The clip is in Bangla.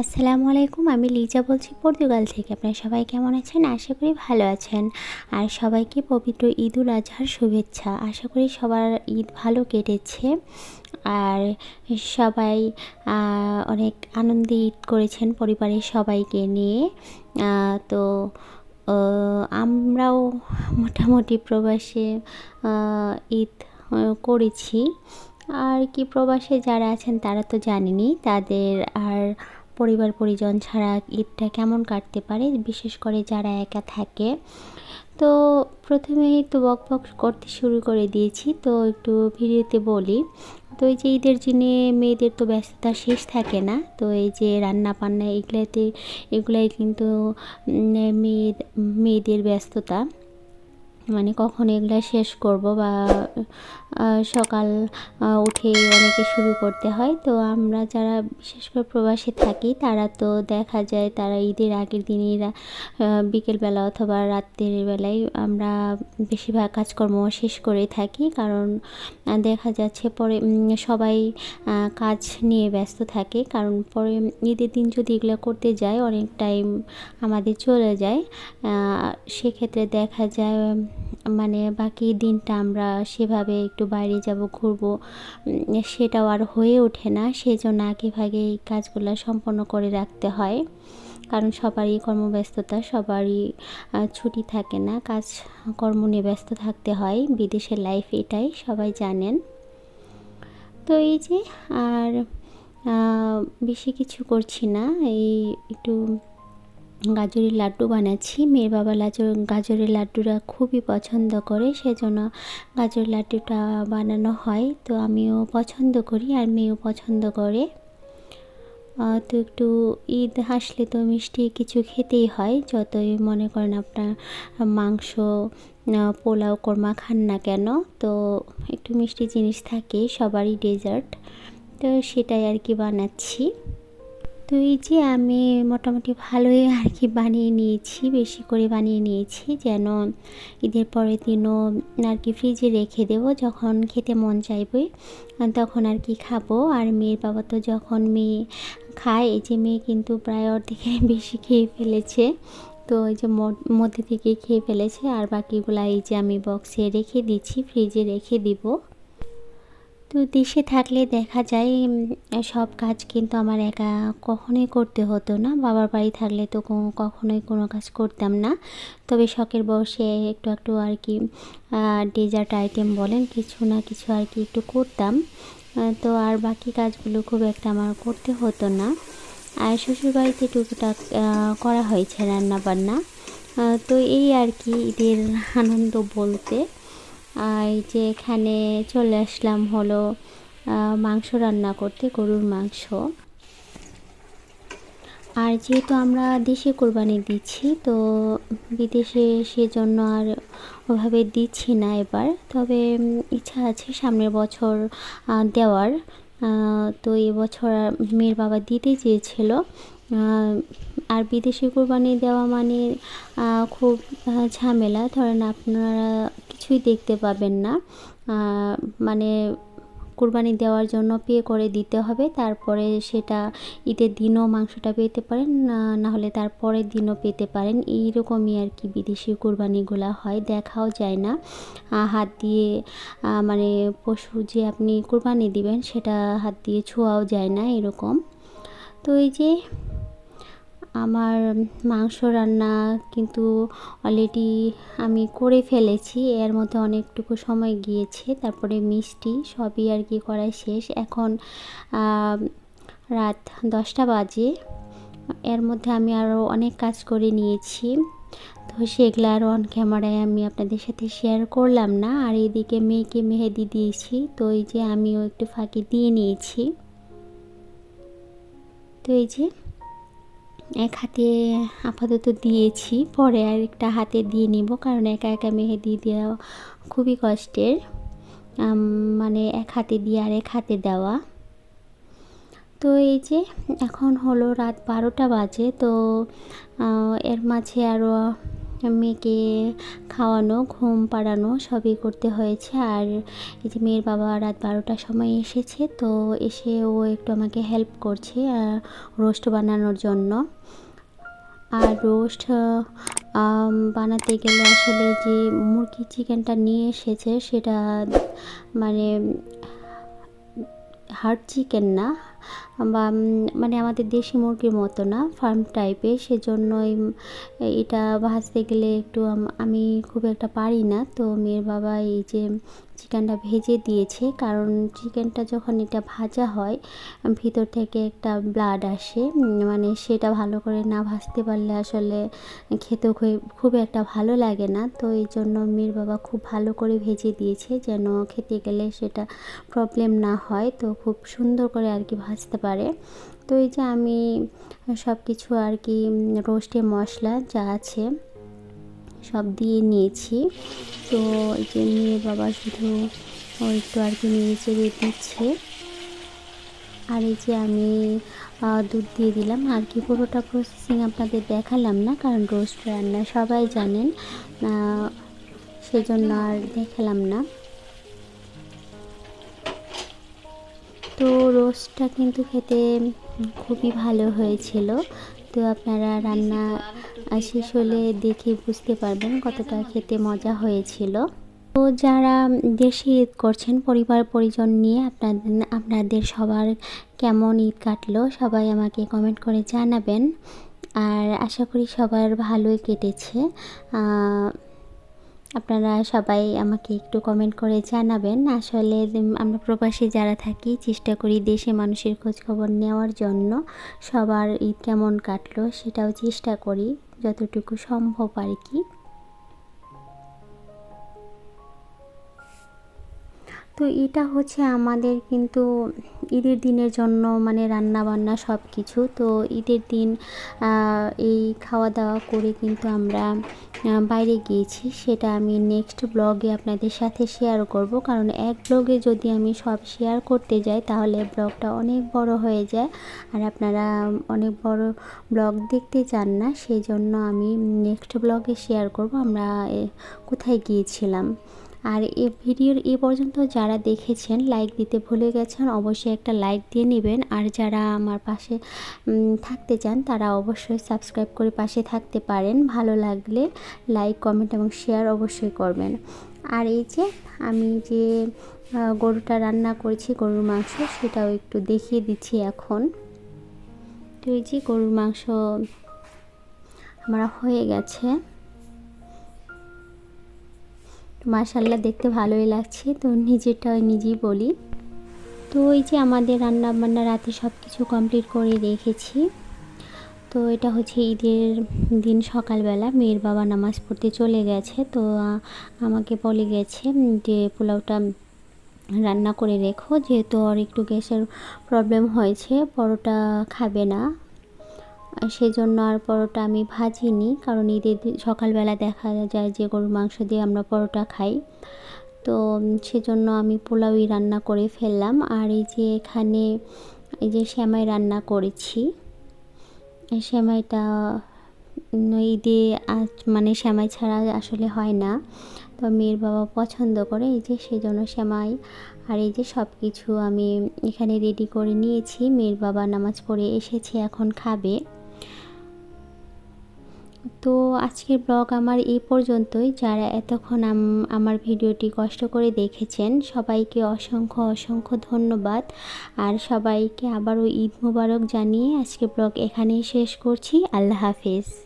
আসসালামু আলাইকুম, আমি লিজা বলছি পর্তুগাল থেকে। আপনারা সবাই কেমন আছেন? আশা করি ভালো আছেন। আর সবাইকে পবিত্র ঈদুল আজহার শুভেচ্ছা। আশা করি সবার ঈদ ভালো কেটেছে। আর সবাই অনেক আনন্দে ঈদ করেছেন পরিবারের সবাইকে নিয়ে। তো আমরাও মোটামুটি প্রবাসে ঈদ করেছি। আর কি প্রবাসে যারা আছেন তারা তো জানেনি তাদের আর পরিবার, পরিজন ছাড়া ঈদটা কেমন কাটতে পারে, বিশেষ করে যারা একা থাকে? তো প্রথমেই তো বক বক করতে শুরু করে দিয়েছি, তো একটু ভিডিওতে বলি। তো এই যে ঈদের দিনে মেয়েদের তো ব্যস্ততা শেষ থাকে না, তো এই যে রান্না বান্না এগুলাতে, এগুলাই কিন্তু মেয়ে, মেয়েদের ব্যস্ততা। মানে কখন এগুলো শেষ করব বা সকাল উঠে অনেকে শুরু করতে হয়। তো আমরা যারা বিশেষ করে প্রবাসে থাকি, তারা তো দেখা যায় তারা ঈদের আগের দিনই বিকেলবেলা অথবা রাত্রের বেলায় আমরা বেশিরভাগ কাজকর্ম শেষ করে থাকি। কারণ দেখা যাচ্ছে পরে সবাই কাজ নিয়ে ব্যস্ত থাকে। কারণ পরে ঈদের দিন যদি এগুলো করতে যায়, অনেক টাইম আমাদের চলে যায়। সেক্ষেত্রে দেখা যায় মানে বাকি দিনটা আমরা সেভাবে একটু বাইরে যাব, ঘুরবো। সেটাও আর হয়ে ওঠে না, সেজন্য আগে ভাগে এই কাজগুলো সম্পন্ন করে রাখতে হয়। কারণ সবারই কর্মব্যস্ততা, সবারই ছুটি থাকে না, কাজ, কর্ম নিয়ে ব্যস্ত থাকতে হয়। বিদেশের লাইফ এটাই, সবাই জানেন। তো এই যে, আর বেশি কিছু করছি না, এই একটু গাজরের লাড্ডু বানাচ্ছি। মেয়ের বাবা লাজর গাজরের লাড্ডুটা খুবই পছন্দ করে, সেজন্য গাজরের লাড্ডুটা বানানো হয়। তো আমিও পছন্দ করি আর মেয়েও পছন্দ করে। তো একটু ঈদ আসলে তো মিষ্টি কিছু খেতেই হয়, যতই মনে করেন আপনার মাংস পোলাও, কোরমা খান না কেন, তো একটু মিষ্টি জিনিস থাকে সবারই ডেজার্ট তো সেটাই আর কি বানাচ্ছি। তো এই যে আমি মোটামুটি ভালোই আর কি বানিয়ে নিয়েছি, বেশি করে বানিয়ে নিয়েছি, যেন ঈদের পরের দিনও আর কি ফ্রিজে রেখে দেবো, যখন খেতে মন চাইবে তখন আর কি খাব। আর মেয়ের বাবা তো যখন মেয়ে খায়, এই যে মেয়ে কিন্তু প্রায় অর্ধেকে বেশি খেয়ে ফেলেছে, তো এই যে মধ্যে থেকে খেয়ে ফেলেছে। আর বাকিগুলা এই যে আমি বক্সে রেখে দিচ্ছি ফ্রিজে রেখে দিব। তো দেশে থাকলে দেখা যায় সব কাজ কিন্তু আমার একা কখনোই করতে হতো না। বাবার বাড়ি থাকলে তো কখনোই কোনো কাজ করতাম না। তবে শখের বসে একটু একটু আর কি ডেজার্ট আইটেম বলেন, কিছু না কিছু আর কি একটু করতাম। তো আর বাকি কাজগুলো খুব একটা আমার করতে হতো না। আর শ্বশুরবাড়িতে টুকটাক করা হয়েছে রান্না বান্না তো এই আর কি ঈদের আনন্দ বলতে। এই যে এখানে চলে আসলাম হলো মাংস রান্না করতে, গরুর মাংস। আর যেহেতু আমরা দেশে কোরবানি দিচ্ছি, তো বিদেশে সেজন্য আর ওভাবে দিচ্ছি না এবার। তবে ইচ্ছা আছে সামনের বছর দেওয়ার। তো এবছর মেয়ের বাবা দিতে চেয়েছিল। আর বিদেশি কোরবানি দেওয়া মানে খুব ঝামেলা। ধরেন আপনারা কিছুই দেখতে পাবেন না। মানে কুরবানি দেওয়ার জন্য পে করে দিতে হবে, তারপরে সেটা ঈদের দিনও মাংসটা পেতে পারেন, না হলে তার পরের দিনও পেতে পারেন। এইরকমই আর কি বিদেশি কুরবানিগুলো হয়, দেখাও যায় না। হাত দিয়ে মানে পশু যে আপনি কুরবানি দিবেন, সেটা হাত দিয়ে ছোঁয়াও যায় না, এরকম। তো এই যে আমার মাংস রান্না কিন্তু অলরেডি আমি করে ফেলেছি। এর মধ্যে অনেকটুকু সময় গিয়েছে। তারপরে মিষ্টি সবই আর কি করা শেষ। এখন রাত দশটা বাজে। এর মধ্যে আমি আরও অনেক কাজ করে নিয়েছি। তো সেগুলো আর অন ক্যামেরায় আমি আপনাদের সাথে শেয়ার করলাম না। আর এদিকে মেয়েকে মেহেদি দিয়েছি। তো এই যে আমিও একটু ফাঁকি দিয়ে নিয়েছি। তো এই যে এক হাতে আপাতত দিয়েছি, পরে আর একটা হাতে দিয়ে নিব, কারণ একা একা মেহেদি দেওয়া খুবই কষ্টের। মানে এক হাতে দিয়ে আর এক হাতে দেওয়া। তো এই যে এখন হলো রাত বারোটা বাজে, তো এর মাঝে আরও মেয়েকে খাওয়ানো, ঘুম পাড়ানো সবই করতে হয়েছে। আর এই যে মেয়ের বাবা রাত বারোটার সময় এসেছে, তো এসে ও একটু আমাকে হেল্প করছে রোস্ট বানানোর জন্য। আর রোস্ট বানাতে গেলে আসলে যে মুরগি চিকেনটা নিয়ে এসেছে সেটা মানে হার্ড চিকেন না বা মানে আমাদের দেশি মুরগির মতো না, ফার্ম টাইপের সেজন্যই এটা ভাজতে গেলে একটু আমি খুব একটা পারি না। তো মেয়ের বাবা এই যে চিকেনটা ভেজে দিয়েছে, কারণ চিকেনটা যখন এটা ভাজা হয়, ভিতর থেকে একটা ব্লাড আসে মানে সেটা ভালো করে না ভাজতে পারলে আসলে খেতেও খুব একটা ভালো লাগে না। তো এই জন্য মেয়ের বাবা খুব ভালো করে ভেজে দিয়েছে, যেন খেতে গেলে সেটা প্রবলেম না হয়। তো খুব সুন্দর করে আর কি ভাজতে পারে। তো এই যে আমি সব কিছু আর কি রোস্টে মশলা যা আছে সব দিয়ে নিয়েছি। তো এই যে নিয়ে বাবা শুধু একটু আর কি নিয়ে চেড়ে দিচ্ছে। আর এই যে আমি দুধ দিয়ে দিলাম। আর কি পুরোটা প্রসেসিং আপনাদের দেখালাম না, কারণ রোস্ট রান্না সবাই জানেন সেজন্য আর দেখালাম না। তো রোস্টটা কিন্তু খেতে খুবই ভালো হয়েছিল। তো আপনারা রান্না শেষ হলে দেখে বুঝতে পারবেন কতটা খেতে মজা হয়েছিল। তো যারা দেশে ঈদ করছেন, পরিবার পরিজন নিয়ে আপনাদের আপনাদের সবার কেমন ঈদ কাটলো সবাই আমাকে কমেন্ট করে জানাবেন। আর আশা করি সবার ভালোই কেটেছে। আপনারা সবাই আমাকে একটু কমেন্ট করে জানাবেন। আসলে আমরা প্রবাসী যারা থাকি, চেষ্টা করি দেশে মানুষের খোঁজখবর নেওয়ার জন্য। সবার ঈদ কেমন কাটলো সেটাও চেষ্টা করি, যতটুকু সম্ভব আর কি। তো এটা হচ্ছে আমাদের কিন্তু ঈদের দিনের জন্য মানে রান্না বান্না সব কিছু তো ঈদের দিন এই খাওয়া দাওয়া করে কিন্তু আমরা বাইরে গিয়েছি। সেটা আমি নেক্সট ব্লগে আপনাদের সাথে শেয়ার করব। কারণ এক ব্লগে যদি আমি সব শেয়ার করতে যাই, তাহলে ব্লগটা অনেক বড় হয়ে যায়। আর আপনারা অনেক বড় ব্লগ দেখতে চান না সেই জন্য আমি নেক্সট ব্লগে শেয়ার করব। আমরা কোথায় গিয়েছিলাম? আর এ ভিডিওর এ পর্যন্ত যারা দেখেছেন লাইক দিতে ভুলে গেছেন, অবশ্যই একটা লাইক দিয়ে নেবেন। আর যারা আমার পাশে থাকতে চান, তারা অবশ্যই সাবস্ক্রাইব করে পাশে থাকতে পারেন। ভালো লাগলে লাইক কমেন্ট এবং শেয়ার অবশ্যই করবেন। আর এই যে, আমি যে গরুটা রান্না করেছি, গরুর মাংস, সেটাও একটু দেখিয়ে দিচ্ছি এখন। তো এই যে, গরুর মাংস আমার হয়ে গেছে। মাশাল্লাহ দেখতে ভালোই লাগছে। তো নিজেরটা নিজেই বলি। তো ওই যে আমাদের রান্না বান্না রাতে সব কিছু কমপ্লিট করে রেখেছি। তো এটা হচ্ছে ঈদের দিন সকালবেলা। মেয়ের বাবা নামাজ পড়তে চলে গেছে। তো আমাকে বলে গেছে যে, পোলাওটা রান্না করে রেখো। যেহেতু ওর একটু গ্যাসের প্রবলেম হয়েছে, পরোটা খাবে না। সেজন্য আর পরোটা আমি ভাজিনি, কারণ ঈদের সকালবেলা দেখা যায় যে গরুর মাংস দিয়ে আমরা পরোটা খাই। তো সেজন্য আমি পোলাওই রান্না করে ফেললাম। আর এই যে এখানে, এই যে শ্যামাই রান্না করেছি শ্যামাইটা ঈদে আজ মানে শ্যামাই ছাড়া আসলে হয় না। তো মেয়ের বাবা পছন্দ করে, এই যে সেই জন্য শ্যামাই আর এই যে সব কিছু আমি এখানে রেডি করে নিয়েছি। মেয়ের বাবা নামাজ পড়ে এসেছে, এখন খাবে। তো আজকের ব্লগ আমার এই পর্যন্তই। যারা এতক্ষণ আমার ভিডিওটি কষ্ট করে দেখেছেন, সবাইকে অসংখ্য অসংখ্য ধন্যবাদ। আর সবাইকে আবারও ঈদ মুবারক জানিয়ে আজকে ব্লগ এখানেই শেষ করছি। আল্লাহ হাফেজ।